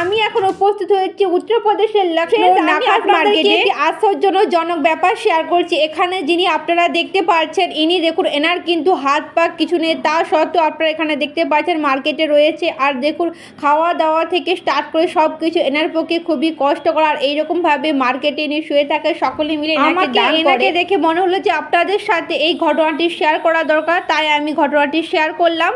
আমি এখন উপস্থিত হয়েছি উত্তরপ্রদেশের লখনৌ নাকাশ মার্কেটে। একটি আশ্চর্যজনক ব্যাপার শেয়ার করছি। এখানে যিনি আপনারা দেখতে পাচ্ছেন ইনি দেখুন এনার কিন্তু হাত পা কিছু নেই। তা সত্ত্বেও আপনারা এখানে দেখতে পাচ্ছেন মার্কেটে রয়েছে। আর দেখুন খাওয়া দাওয়া থেকে স্টার্ট করে সব কিছু এনার পক্ষে খুবই কষ্টকর। আর এইরকমভাবে মার্কেটে ইনি শুয়ে থাকে সকলে মিলে আমাকে এনাকে দেখে মনে হলো যে আপনাদের সাথে এই ঘটনাটি শেয়ার করা দরকার তাই আমি ঘটনাটি শেয়ার করলাম।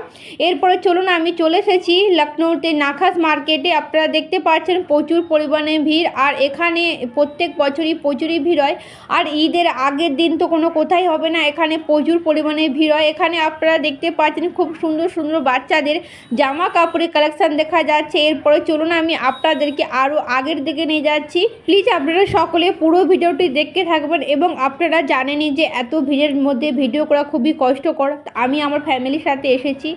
এরপরে চলুন আমি চলে এসেছি লখনৌতে নাখাস মার্কেটে। আপনারা দেখতে পাচ্ছেন, প্রচুর পরিমাণে ভিড়। আর এখানে প্রত্যেক বছরই প্রচুরই ভিড় হয়। আর ঈদের আগের দিন তো কোনো কোথায় হবে না, এখানে প্রচুর পরিমাণে ভিড় হয়। এখানে আপনারা দেখতে পাচ্ছেন, খুব সুন্দর সুন্দর বাচ্চাদের জামা কাপড়ের কালেকশন দেখা যাচ্ছে। এরপরে চলুন আমি আপনাদেরকে আরও আগের দিকে নিয়ে যাচ্ছি। প্লিজ আপনারা সকলে পুরো ভিডিওটি দেখতে থাকবেন এবং আপনারা জানেনই যে এত ভিড়ের মধ্যে ভিডিও করা খুবই কষ্টকর। আমি আমার ফ্যামিলির সাথে এসেছি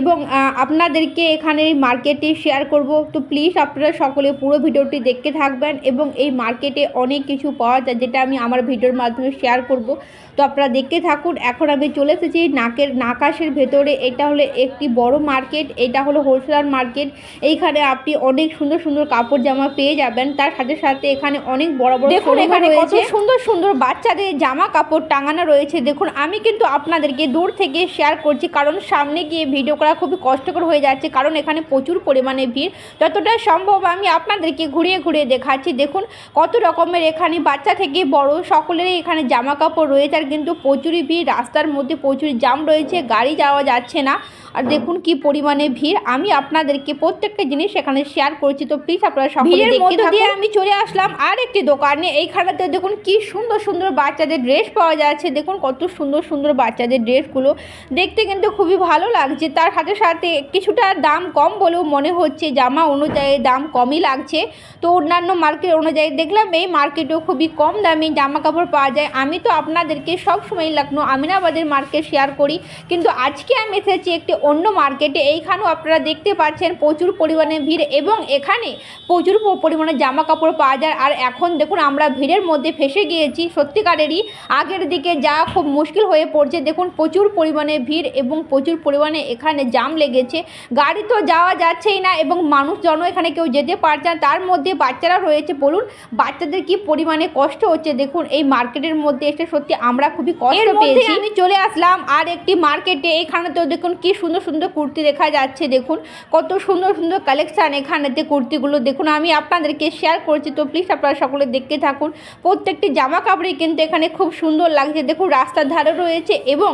এবং আপনাদেরকে এখানে মার্কেটে শেয়ার করব। তো প্লিজ আপনারা সকলে পুরো ভিডিওটি দেখতে থাকবেন এবং এই মার্কেটে অনেক কিছু পাওয়া যায় যেটা আমি আমার ভিডিওর মাধ্যমে শেয়ার করব। তো আপনারা দেখতে থাকুন এখন আমি চলে এসেছি নাকের নাকাশের ভেতরে। এটা হলো একটি বড় মার্কেট এটা হলো হোলসেলার মার্কেট। এইখানে আপনি অনেক সুন্দর সুন্দর কাপড় জামা পেয়ে যাবেন। তার সাথে সাথে এখানে অনেক বড় বড় দেখুন এখানে কত সুন্দর সুন্দর বাচ্চাদের জামা কাপড় টাঙানো রয়েছে। দেখুন আমি কিন্তু আপনাদেরকে দূর থেকে শেয়ার করছি কারণ সামনে গিয়ে ভিডিও করা খুবই কষ্টকর হয়ে যাচ্ছে কারণ এখানে প্রচুর পরিমাণে ভিড়। যতটা সম্ভব? আমি আপনাদেরকে ঘুরিয়ে ঘুরিয়ে দেখাচ্ছি। দেখুন কত রকমের এখানে বাচ্চা থেকে বড় সকলেরই এখানে জামা কাপড় রয়েছে আর কিন্তু প্রচুরই ভিড়। রাস্তার মধ্যে প্রচুর জাম রয়েছে গাড়ি যাওয়া যাচ্ছে না। আর দেখুন কি পরিমাণে ভিড়। আমি আপনাদেরকে প্রত্যেকটা জিনিস এখানে শেয়ার করছি। তো প্লিজ আপনারা সকলে ভিড়ের দেখতে দিয়ে আমি চলে আসলাম আর একটি দোকানে। এইখানেতে দেখুন কি সুন্দর সুন্দর বাচ্চাদের ড্রেস পাওয়া যাচ্ছে। দেখুন কত সুন্দর সুন্দর বাচ্চাদের ড্রেসগুলো দেখতে কিন্তু খুবই ভালো লাগছে। তার সাথে সাথে কিছুটা দাম কম বলেও মনে হচ্ছে। জামা অনুযায়ী দাম কমই লাগছে। তো অন্যান্য মার্কেট অনুযায়ী দেখলাম, এই মার্কেটেও খুবই কম দামে জামা কাপড় পাওয়া যায়। আমি তো আপনাদেরকে সব সময় লখনৌ আমিনাবাদের মার্কেট শেয়ার করি। কিন্তু আজকে আমি এসেছি একটি অন্য মার্কেটে এইখানেও আপনারা দেখতে পাচ্ছেন প্রচুর পরিমাণে ভিড় এবং এখানে প্রচুর পরিমাণে জামা কাপড় পাওয়া যায়। আর এখন দেখুন, আমরা ভিড়ের মধ্যে ফেসে গিয়েছি। সত্যিকারেরই আগের দিকে যাওয়া খুব মুশকিল হয়ে পড়ছে, দেখুন প্রচুর পরিমাণে ভিড় এবং প্রচুর পরিমাণে এখানে জাম লেগেছে। গাড়ি তো যাওয়া যাচ্ছেই না এবং মানুষজনও এখানে কেউ যেতে পারছে না। তার মধ্যে বাচ্চারা রয়েছে। বলুন বাচ্চাদের কি পরিমাণে কষ্ট হচ্ছে? দেখুন এই মার্কেটের মধ্যে এসে সত্যি আমরা খুবই কষ্ট পেয়েছি। আমি চলে আসলাম আর একটি মার্কেটে। এখানে তো দেখুন কি সুন্দর সুন্দর কুর্তি দেখা যাচ্ছে। দেখুন কত সুন্দর সুন্দর কালেকশান এখানেতে কুর্তিগুলো। দেখুন আমি আপনাদেরকে শেয়ার করছি। তো প্লিজ আপনারা সকলে দেখতে থাকুন। প্রত্যেকটি জামা কাপড়ই কিন্তু এখানে খুব সুন্দর লাগছে। দেখুন রাস্তার ধারে রয়েছে এবং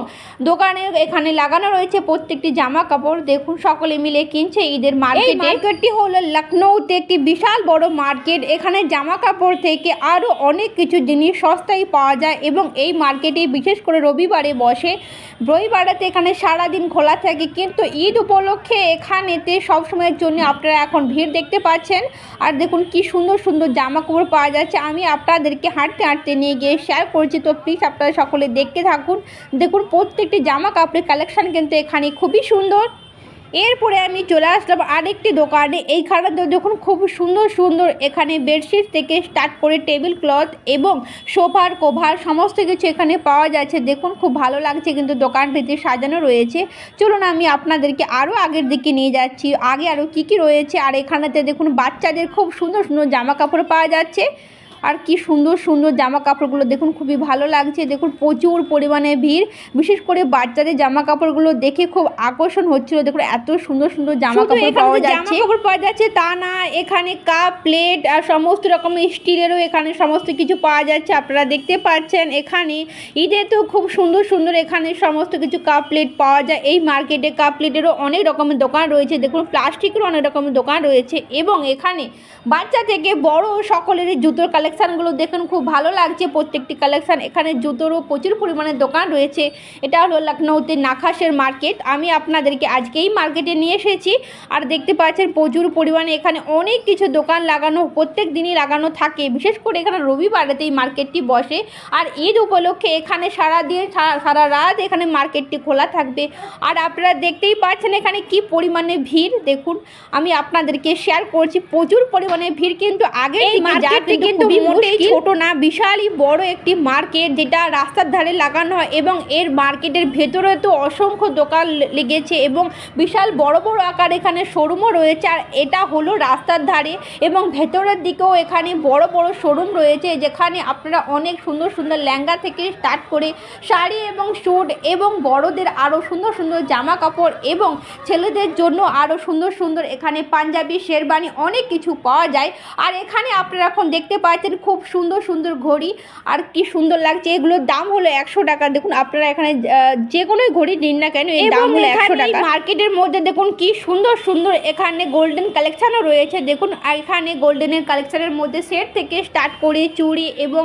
দোকানে এখানে লাগানো রয়েছে প্রত্যেকটি জামা কাপড় দেখুন সকলে মিলে কিনছে ঈদের মার্কেট। মার্কেটটি হলো লখনৌতে একটি বিশাল বড় মার্কেট, এখানে জামা কাপড় থেকে আরও অনেক কিছু জিনিস সস্তায় পাওয়া যায় এবং এই মার্কেটে বিশেষ করে রবিবারে বসে। রবিবারেতে এখানে সারাদিন খোলা থাকে, কিন্তু ঈদ উপলক্ষে এখানেতে সবসময়ের জন্য আপনারা এখন ভিড় দেখতে পাচ্ছেন। আর দেখুন কি সুন্দর সুন্দর জামা কাপড় পাওয়া যাচ্ছে। আমি আপনাদেরকে হাঁটতে হাঁটতে নিয়ে গিয়ে শেয়ার করছি, তো প্লিজ আপনারা সকলে দেখতে থাকুন। দেখুন, প্রত্যেকটি জামা কাপড়ের কালেকশন কিন্তু এখানে খুবই সুন্দর। এরপরে আমি চলে আসলাম আরেকটি দোকানে। এইখানেতে দেখুন খুব সুন্দর সুন্দর এখানে বেডশিট থেকে স্টার্ট করে টেবিল ক্লথ এবং সোফার কোভার সমস্ত কিছু এখানে পাওয়া যাচ্ছে। দেখুন খুব ভালো লাগছে কিন্তু দোকানটিতে সাজানো রয়েছে। চলুন আমি আপনাদেরকে আরও আগের দিকে নিয়ে যাচ্ছি। আগে আরও কী কী রয়েছে? আর এখানেতে দেখুন বাচ্চাদের খুব সুন্দর সুন্দর জামা কাপড় পাওয়া যাচ্ছে। আর কি সুন্দর সুন্দর জামা কাপড়গুলো দেখুন খুবই ভালো লাগছে। দেখুন প্রচুর পরিমাণে ভিড়। বিশেষ করে বাচ্চাদের জামা কাপড়গুলো দেখে খুব আকর্ষণ হচ্ছিল। দেখুন এত সুন্দর সুন্দর জামা কাপড় পাওয়া যাচ্ছে। কাপড় পাওয়া যাচ্ছে তা না। এখানে কাপ প্লেট আর সমস্ত রকমের স্টিলেরও এখানে সমস্ত কিছু পাওয়া যাচ্ছে। আপনারা দেখতে পাচ্ছেন এখানে। ঈদে তো খুব সুন্দর সুন্দর এখানে সমস্ত কিছু কাপ প্লেট পাওয়া যায়। এই মার্কেটে কাপ প্লেটেরও অনেক রকমের দোকান রয়েছে। দেখুন প্লাস্টিকেরও অনেক রকমের দোকান রয়েছে। এবং এখানে বাচ্চা থেকে বড় সকলের জুতোর কালেকশানগুলো দেখুন খুব ভালো লাগছে। প্রত্যেকটি কালেকশান এখানে জুতোরও প্রচুর পরিমাণে দোকান রয়েছে। এটা হলো লখনৌতে নাখাসের মার্কেট। আমি আপনাদেরকে আজকে এই মার্কেটে নিয়ে এসেছি। আর দেখতে পাচ্ছেন প্রচুর পরিমাণে এখানে অনেক কিছু দোকান লাগানো প্রত্যেক দিনই লাগানো থাকে। বিশেষ করে এখানে রবিবারেতে এই মার্কেটটি বসে। আর ঈদ উপলক্ষে এখানে সারা দিন সারা- রাত এখানে মার্কেটটি খোলা থাকবে। আর আপনারা দেখতেই পাচ্ছেন এখানে কি পরিমাণে ভিড়। দেখুন আমি আপনাদেরকে শেয়ার করছি। প্রচুর পরিমাণে ভিড় কিন্তু আগে কিন্তু মোটেই। ছোট না বিশালই বড় একটি মার্কেট যেটা রাস্তার ধারে লাগানো হয় এবং এর মার্কেটের ভেতরে তো অসংখ্য দোকান লেগেছে এবং বিশাল বড় বড় আকার এখানে শোরুমও রয়েছে আর এটা হলো রাস্তার ধারে এবং ভেতরের দিকেও এখানে বড় বড় শোরুম রয়েছে যেখানে আপনারা অনেক সুন্দর সুন্দর ল্যাঙ্গা থেকে স্টার্ট করে শাড়ি এবং স্যুট এবং বড়দের আরও সুন্দর সুন্দর জামা কাপড় এবং ছেলেদের জন্য আরও সুন্দর সুন্দর এখানে পাঞ্জাবি শেরবানি অনেক কিছু পাওয়া যায় আর এখানে আপনারা এখন দেখতে পাচ্ছেন খুব সুন্দর সুন্দর ঘড়ি। আর কি সুন্দর লাগছে। এগুলোর দাম হলো একশো টাকা। দেখুন আপনারা এখানে যে কোনো ঘড়ি নিন না কেন এই দাম হলো একশো টাকা। মার্কেটের মধ্যে দেখুন কি সুন্দর সুন্দর এখানে গোল্ডেন কালেকশনও রয়েছে। দেখুন এখানে গোল্ডেনের কালেকশনের মধ্যে সেট থেকে স্টার্ট করে চুড়ি এবং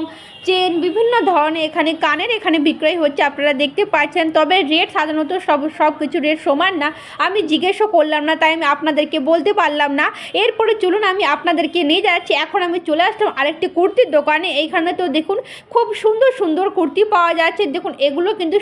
চেন বিভিন্ন ধরনের এখানে কানের এখানে বিক্রয় হচ্ছে আপনারা দেখতে পাচ্ছেন। তবে রেট সাধারণত সব সব কিছু রেট সমান না। আমি জিজ্ঞেসও করলাম না তাই আমি আপনাদেরকে বলতে পারলাম না। এরপরে চলুন আমি আপনাদেরকে নিয়ে যাচ্ছি। এখন আমি চলে আসলাম আরেকটি কুর্তির দোকানে। এইখানে তো দেখুন খুব সুন্দর সুন্দর কুর্তি পাওয়া যাচ্ছে। দেখুন এগুলো কিন্তু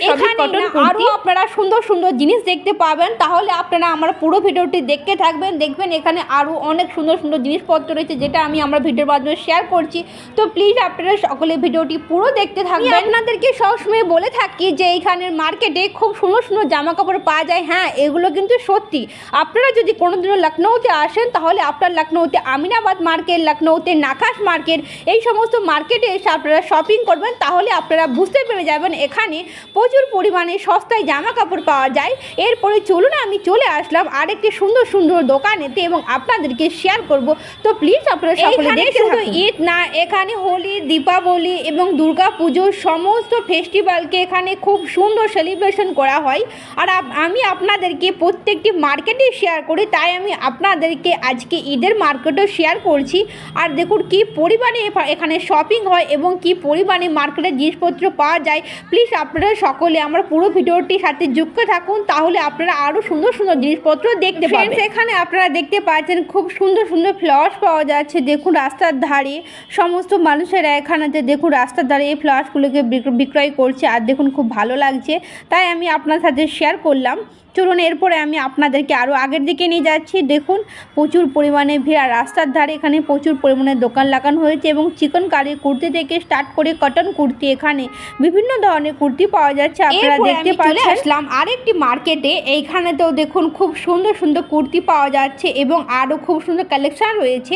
আরও আপনারা সুন্দর সুন্দর জিনিস দেখতে পাবেন। তাহলে আপনারা আমার পুরো ভিডিওটি দেখতে থাকবেন। দেখবেন এখানে আরও অনেক সুন্দর সুন্দর জিনিসপত্র রয়েছে যেটা আমি আমার ভিডিওর মাধ্যমে শেয়ার করছি। তো প্লিজ আপনারা সকলে ভিডিওটি পুরো দেখতে থাকবেন। আমি আপনাদেরকে সবসময় বলে থাকি যে এইখানের মার্কেটে খুব সুন্দর সুন্দর জামা কাপড় পাওয়া যায়। হ্যাঁ এগুলো কিন্তু সত্যি। আপনারা যদি কোনোদিনও লখনৌতে আসেন তাহলে আপনার লখনৌতে আমিনাবাদ মার্কেট লখনৌতে নাকাশ মার্কেট এই সমস্ত মার্কেটে এসে আপনারা শপিং করবেন। তাহলে আপনারা বুঝতে পেরে যাবেন এখানে প্রচুর পরিমাণে সস্তায় জামা কাপড় পাওয়া যায়। এরপরে চলুন আমি চলে আসলাম আরেকটি সুন্দর সুন্দর দোকানেতে এবং আপনাদেরকে শেয়ার করব। তো প্লিজ আপনারা সকলে দেখতে ঈদ না এখানে হোলি দীপাবলি এবং দুর্গা পুজোর সমস্ত ফেস্টিভ্যালকে এখানে খুব সুন্দর সেলিব্রেশন করা হয়। আর আমি আপনাদেরকে প্রত্যেকটি মার্কেটে শেয়ার করি তাই আমি আপনাদেরকে আজকে ঈদের মার্কেটও শেয়ার করছি। আর দেখুন কি পরিমাণে এখানে শপিং হয় এবং কি পরিমাণে মার্কেটের জিনিসপত্র পাওয়া যায়। প্লিজ আপনারা সকলে আমার পুরো ভিডিওটির সাথে যুক্ত থাকুন তাহলে আপনারা আরও সুন্দর সুন্দর জিনিসপত্র দেখতে পাবেন। এখানে আপনারা দেখতে পাচ্ছেন খুব সুন্দর সুন্দর ফ্লাওয়ার্স পাওয়া যাচ্ছে। দেখুন রাস্তার ধারে সমস্ত মানুষেরা এখানেতে দেখুন রাস্তার ধারে এই ফ্লাওয়ার্সগুলোকে বিক্র- বিক্রয় করছে আর দেখুন খুব ভালো লাগছে। তাই আমি আপনার সাথে শেয়ার করলাম। চলুন এরপরে আমি আপনাদেরকে আরও আগের দিকে নিয়ে যাচ্ছি। দেখুন প্রচুর পরিমাণে ভিড় আর রাস্তার ধারে এখানে প্রচুর পরিমাণে দোকান লাগানো হয়েছে এবং চিকন কারি কুর্তি থেকে স্টার্ট করে কটন কুর্তি এখানে বিভিন্ন ধরনের কুর্তি পাওয়া যাচ্ছে। আপনারা দেখতে পাচ্ছেন আসলাম আরেকটি মার্কেটে এইখানেতেও দেখুন খুব সুন্দর সুন্দর কুর্তি পাওয়া যাচ্ছে এবং আরও খুব সুন্দর কালেকশন রয়েছে।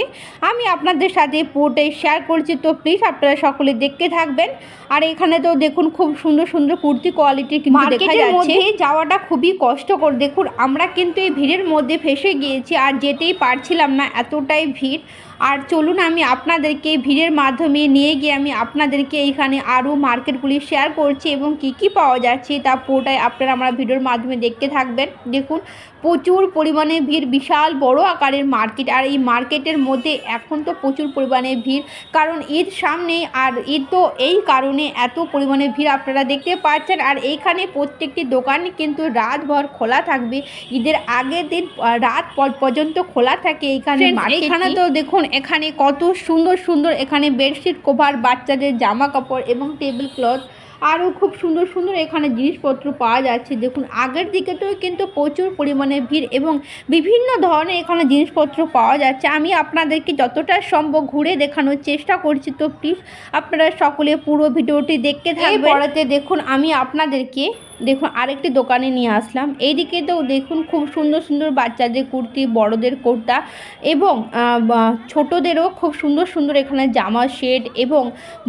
আমি আপনাদের সাথে পুরোটাই শেয়ার করছি তো প্লিজ আপনারা সকলে দেখতে থাকবেন। আর এখানে তো দেখুন খুব সুন্দর সুন্দর কুর্তি কোয়ালিটি কিন্তু দেখা যাচ্ছে। যাওয়াটা খুবই কষ্টকর দেখুন, আমরা কিন্তু এই ভিড়ের মধ্যে ফেসে গিয়েছি আর যেতেই পারছিলাম না, এতটাই ভিড়। আর চলুন আমি আপনাদেরকে ভিড়ের মাধ্যমে নিয়ে গিয়ে আমি আপনাদেরকে এইখানে আরও মার্কেটগুলি শেয়ার করছি এবং কি কি পাওয়া যাচ্ছে তা পুরোটাই আপনারা আমার ভিডিওর মাধ্যমে দেখতে থাকবেন। দেখুন প্রচুর পরিমাণে ভিড় বিশাল বড় আকারের মার্কেট। আর এই মার্কেটের মধ্যে এখন তো প্রচুর পরিমাণে ভিড়। কারণ ঈদ সামনে আর ঈদ তো এই কারণে এত পরিমাণে ভিড় আপনারা দেখতে পাচ্ছেন। আর এইখানে প্রত্যেকটি দোকান কিন্তু রাতভর খোলা থাকবে। ঈদের আগের দিন রাত পর- পর্যন্ত খোলা থাকে এইখানে। এইখানে তো দেখুন এখানে কত সুন্দর সুন্দর এখানে বেডশিট কভার, বাচ্চাদের জামা কাপড় এবং টেবিল ক্লথ আরও খুব সুন্দর সুন্দর এখানে জিনিসপত্র পাওয়া যাচ্ছে। দেখুন, আগের দিকে তো কিন্তু প্রচুর পরিমাণে ভিড় এবং বিভিন্ন ধরনের এখানে জিনিসপত্র পাওয়া যাচ্ছে। আমি আপনাদেরকে যতটা সম্ভব ঘুরে দেখানোর চেষ্টা করছি, তো প্লিজ আপনারা সকলে পুরো ভিডিওটি দেখতে থাকবেন। পরেতে দেখুন, আমি আপনাদেরকে দেখুন আরেকটি দোকানে নিয়ে আসলাম। এইদিকে তো দেখুন খুব সুন্দর সুন্দর বাচ্চাদের কুর্তি বড়দের কুর্তা এবং ছোটদেরও খুব সুন্দর সুন্দর এখানে জামা সেট এবং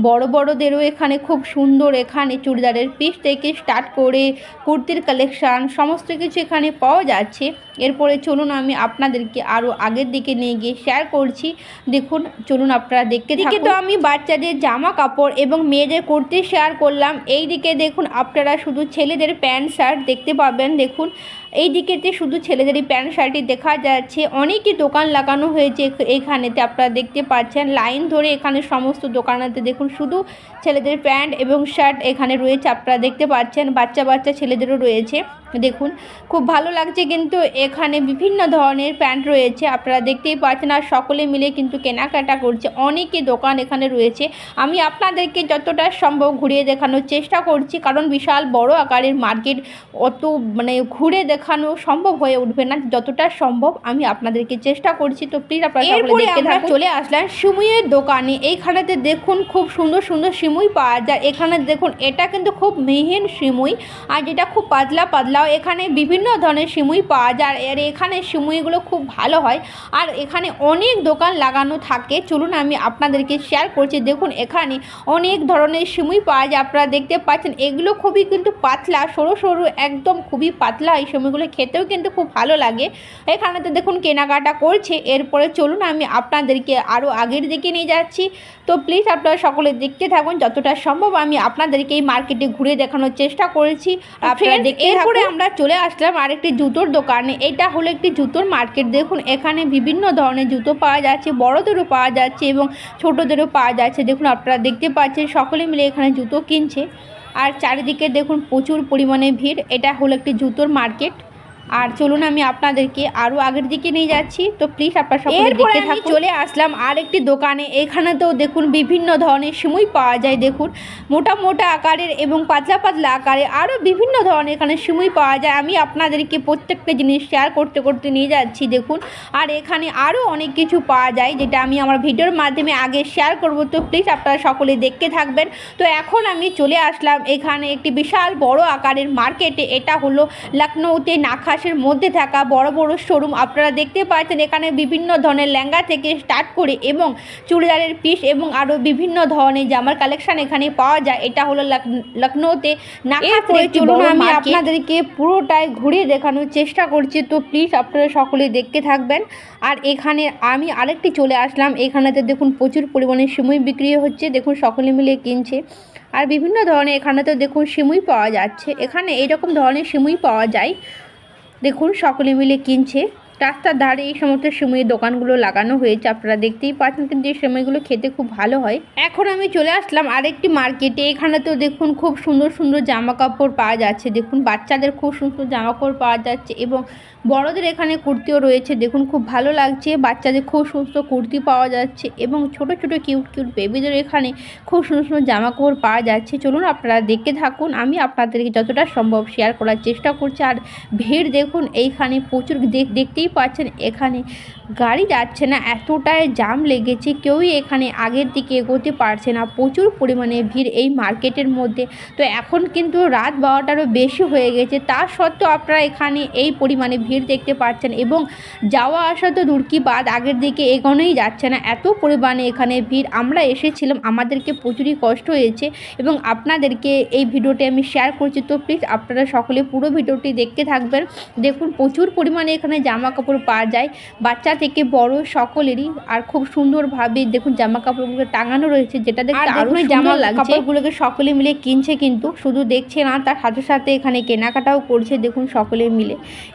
বড় বড়দেরও এখানে খুব সুন্দর এখানে চুড়িদারের পিস থেকে স্টার্ট করে কুর্তির কালেকশান সমস্ত কিছু এখানে পাওয়া যাচ্ছে। এরপরে চলুন আমি আপনাদেরকে আরও আগের দিকে নিয়ে গিয়ে শেয়ার করছি। দেখুন চলুন আপনারা দেখতে থাকুন। তো আমি বাচ্চাদের জামা কাপড় এবং মেয়েদের কুর্তি শেয়ার করলাম। এই দিকে দেখুন আপনারা শুধু ছেলেদের প্যান্ট শার্ট দেখতে পাবেন। দেখুন এই দিকেতে শুধু ছেলেদেরই প্যান্ট, শার্টই দেখা যাচ্ছে। অনেকই দোকান লাগানো হয়েছে এখানেতে আপনারা দেখতে পাচ্ছেন। লাইন ধরে এখানে সমস্ত দোকানেতে দেখুন, শুধু ছেলেদের প্যান্ট এবং শার্ট এখানে রয়েছে আপনারা দেখতে পাচ্ছেন। বাচ্চা বাচ্চা ছেলেদেরও রয়েছে, দেখুন। খুব ভালো লাগছে কিন্তু এখানে বিভিন্ন ধরনের প্যান্ট রয়েছে, আপনারা দেখতেই পাচ্ছেন। আর সকলে মিলে কিন্তু কেনাকাটা করছে। অনেকই দোকান এখানে রয়েছে। আমি আপনাদেরকে যতটা সম্ভব ঘুরিয়ে দেখানোর চেষ্টা করছি, কারণ বিশাল বড় আকারের মার্কেট অত মানে ঘুরে দেখা দেখানো সম্ভব হয়ে উঠবে না যতটা সম্ভব আমি আপনাদেরকে চেষ্টা করছি। তো প্লিজ আপনারা চলে আসলাম সিমুইয়ের দোকানে। এইখানেতে দেখুন খুব সুন্দর সুন্দর সিমুই পাওয়া যায়। এখানে দেখুন এটা কিন্তু খুব মিহিন সিমুই আর যেটা খুব পাতলা পাতলাও। এখানে বিভিন্ন ধরনের সিমুই পাওয়া যায় আর এখানে সিমুইগুলো খুব ভালো হয় আর এখানে অনেক দোকান লাগানো থাকে। চলুন আমি আপনাদেরকে শেয়ার করছি। দেখুন এখানে অনেক ধরনের সিমুই পাওয়া যায়। আপনারা দেখতে পাচ্ছেন এগুলো খুবই কিন্তু পাতলা সরু সরু একদম খুবই পাতলা এই সিমুইগুলো খেতেও কিন্তু খুব ভালো লাগে। এখানে তো দেখুন কেনাকাটা করছে এরপরে চলুন আমি আপনাদেরকে আরও আগের দিকে নিয়ে যাচ্ছি। তো প্লিজ আপনারা সকলে দেখতে থাকুন যতটা সম্ভব আমি আপনাদেরকে এই মার্কেটে ঘুরে দেখানোর চেষ্টা করেছি। আপনারা দেখতে এরপরে এরপরে আমরা চলে আসলাম আরেকটি জুতোর দোকানে। এটা হলো একটি জুতোর মার্কেট। দেখুন এখানে বিভিন্ন ধরনের জুতো পাওয়া যাচ্ছে বড়দেরও পাওয়া যাচ্ছে এবং ছোটোদেরও পাওয়া যাচ্ছে। দেখুন আপনারা দেখতে পাচ্ছেন সকলে মিলে এখানে জুতো কিনছে। আর চারিদিকে দেখুন প্রচুর পরিমাণে ভিড়। এটা হলো একটি জুতোর মার্কেট। আর চলুন আমি আপনাদেরকে আরও আগের দিকে নিয়ে যাচ্ছি। তো প্লিজ আপনার সকলে দেখতে থাকুন। চলে আসলাম আর একটি দোকানে। এখানেতেও দেখুন বিভিন্ন ধরনের সিমুই পাওয়া যায় দেখুন। মোটা মোটা আকারের এবং পাতলা পাতলা আকারে আরও বিভিন্ন ধরনের এখানে সিমুই পাওয়া যায়। আমি আপনাদেরকে প্রত্যেকটা জিনিস শেয়ার করতে করতে নিয়ে যাচ্ছি দেখুন। আর এখানে আরও অনেক কিছু পাওয়া যায় যেটা আমি আমার ভিডিওর মাধ্যমে আগে শেয়ার করব। তো প্লিজ আপনারা সকলে দেখতে থাকবেন। তো এখন আমি চলে আসলাম। এখানে একটি বিশাল বড় আকারের মার্কেটে এটা হলো লখনৌতে নাখাসের মধ্যে থাকা বড় বড় শোরুম আপনারা দেখতে পাচ্ছেন। এখানে বিভিন্ন ধরনের লেহেঙ্গা থেকে স্টার্ট করে এবং চুড়িদারের পিস এবং আরও বিভিন্ন ধরনের জামার কালেকশন এখানে পাওয়া যায়। এটা হলো লখনৌতে নাখাসের চলুন আমি আপনাদেরকে পুরোটাই ঘুরিয়ে দেখানোর চেষ্টা করছি। তো প্লিজ আপনারা সকলে দেখতে থাকবেন। আর এখানে আমি আরেকটি চলে আসলাম। এখানেতে দেখুন প্রচুর পরিমাণে সিমুই বিক্রি হচ্ছে। দেখুন সকলে মিলে কিনছে। আর বিভিন্ন ধরনের এখানে তো দেখুন সিমুই পাওয়া যাচ্ছে। এখানে এইরকম ধরনের সিমুই পাওয়া যায়। দেখুন সকলে মিলে কিনছে। রাস্তার ধারে এই সমস্ত সিমুইয়ের দোকানগুলো লাগানো হয়েছে, আপনারা দেখতেই পাচ্ছেন কিন্তু এই সময়গুলো খেতে খুব ভালো হয়। এখন আমি চলে আসলাম আরেকটি মার্কেটে এখানে তো দেখুন খুব সুন্দর সুন্দর জামা কাপড় পাওয়া যাচ্ছে, দেখুন বাচ্চাদের খুব সুন্দর জামা কাপড় পাওয়া যাচ্ছে এবং বড়দের এখানে কুর্তিও রয়েছে, দেখুন খুব ভালো লাগছে, বাচ্চাদের খুব সুন্দর কুর্তি পাওয়া যাচ্ছে এবং ছোট ছোট কিউট কিউট বেবিদের এখানে খুব সুন্দর সুন্দর জামা কাপড় পাওয়া যাচ্ছে। চলুন আপনারা দেখতে থাকুন, আমি আপনাদেরকে যতটা সম্ভব শেয়ার করার চেষ্টা করছি, আর ভিড় দেখুন, এইখানে প্রচুর দেখতেই পাচ্ছেন এখানে গাড়ি যাচ্ছে না, এতটাই জাম লেগেছে, কেউই এখানে আগের দিকে এগোতে পারছে না, প্রচুর পরিমাণে ভিড় এই মার্কেটের মধ্যে। তো এখন কিন্তু রাত বারোটারও বেশি হয়ে গেছে, তা সত্ত্বেও আপনারা এখানে এই পরিমাণে ভিড় দেখতে পাচ্ছেন এবং যাওয়া আসা তো দূর কি বাদ, আগের দিকে এগোনোই যাচ্ছে না, এত পরিমাণে এখানে ভিড়, আমরা এসেছিলাম, আমাদেরকে প্রচুরই কষ্ট হয়েছে এবং আপনাদেরকে এই ভিডিওটি আমি শেয়ার করছি, তো প্লিজ আপনারা সকলে পুরো ভিডিওটি দেখতে থাকবেন, দেখুন প্রচুর পরিমাণে এখানে জামা কাপড় পাওয়া যায়। বাচ্চা থেকে বড় সকলেরই আর খুব সুন্দরভাবে দেখুন জামা কাপড়গুলো টাঙানো রয়েছে যেটা দেখতে আর আরও জামা কাপড়গুলোকে সকলে মিলে কিনছে কিন্তু শুধু দেখছে না তার সাথে সাথে এখানে কেনাকাটাও করছে দেখুন সকলে মিলে।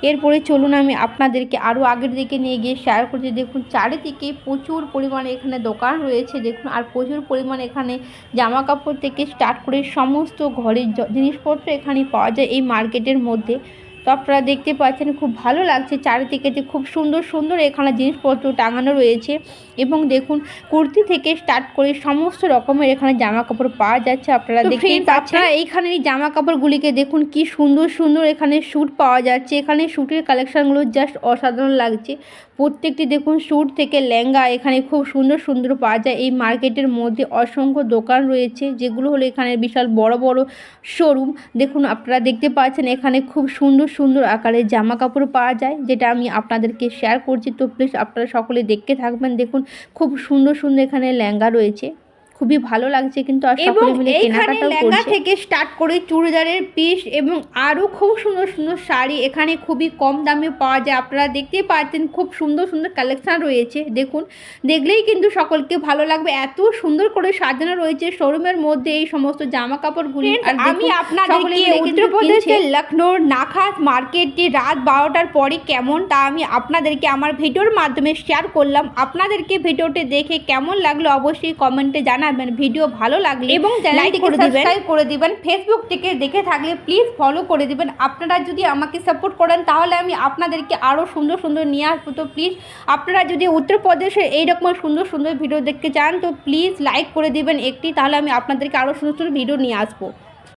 এরপরে চলুন আমি আপনাদেরকে আরও আগের দিকে নিয়ে গিয়ে শেয়ার করছি। দেখুন চারিদিকে প্রচুর পরিমাণে এখানে দোকান রয়েছে দেখুন আর প্রচুর পরিমাণে এখানে জামা কাপড় থেকে স্টার্ট করে সমস্ত ঘরের জিনিসপত্র এখানে পাওয়া যায় এই মার্কেটের মধ্যে। তো আপনারা দেখতে পাচ্ছেন খুব ভালো লাগছে চারিদিকে যে খুব সুন্দর সুন্দর এখানে জিনিসপত্র টাঙানো রয়েছে এবং দেখুন কুর্তি থেকে স্টার্ট করে সমস্ত রকমের এখানে জামা কাপড় পাওয়া যাচ্ছে আপনারা দেখতেই পাচ্ছেন। এইখানে এই জামা কাপড়গুলিকে দেখুন কি সুন্দর সুন্দর এখানে শ্যুট পাওয়া যাচ্ছে এখানে শ্যুটের কালেকশনগুলো জাস্ট অসাধারণ লাগছে। প্রত্যেকটি দেখুন স্যুট থেকে লেহেঙ্গা, এখানে খুব সুন্দর সুন্দর পাওয়া যায়। এই মার্কেটের মধ্যে অসংখ্য দোকান রয়েছে, যেগুলো হলো এখানে বিশাল বড় বড় শোরুম দেখুন, আপনারা দেখতে পাচ্ছেন এখানে খুব সুন্দর সুন্দর আকারের জামা কাপড় পাওয়া যায়, যেটা আমি আপনাদেরকে শেয়ার করছি। তো প্লিজ আপনারা সকলে দেখতে থাকবেন। দেখুন, খুব সুন্দর সুন্দর এখানে লেহেঙ্গা রয়েছে। খুবই ভালো লাগছে কিন্তু আর সকলে মিলে কেনাকাটাও করছে। থেকে স্টার্ট করে চুড়িদারের পিস এবং আরও খুব সুন্দর সুন্দর শাড়ি এখানে খুবই কম দামে পাওয়া যায়। আপনারা দেখতেই পাচ্ছেন খুব সুন্দর সুন্দর কালেকশন রয়েছে। দেখুন দেখলেই কিন্তু সকলকে ভালো লাগবে। এত সুন্দর করে সাজানো রয়েছে শোরুমের মধ্যে এই সমস্ত জামা কাপড়গুলি আমি আপনাদেরকে উত্তরপ্রদেশের লখনৌর নাখাস মার্কেটটি রাত বারোটার পরে কেমন তা আমি আপনাদেরকে আমার ভিডিওর মাধ্যমে শেয়ার করলাম। আপনাদেরকে ভিডিওটি দেখে কেমন লাগল অবশ্যই কমেন্টে জানাবেন ভিডিও ভালো লাগলে এবং লাইক চ্যানেলটিকে subscribe করে দিবেন। ফেসবুক থেকে দেখে থাকলে প্লিজ ফলো করে দিবেন। আপনারা যদি আমাকে সাপোর্ট করেন তাহলে আমি আপনাদেরকে আরও সুন্দর সুন্দর নিয়ে আসব। তো প্লিজ আপনারা যদি উত্তরপ্রদেশের এইরকম সুন্দর সুন্দর ভিডিও দেখতে চান তো প্লিজ লাইক করে দিবেন একটি। তাহলে আমি আপনাদেরকে আরও সুন্দর সুন্দর ভিডিও নিয়ে আসব।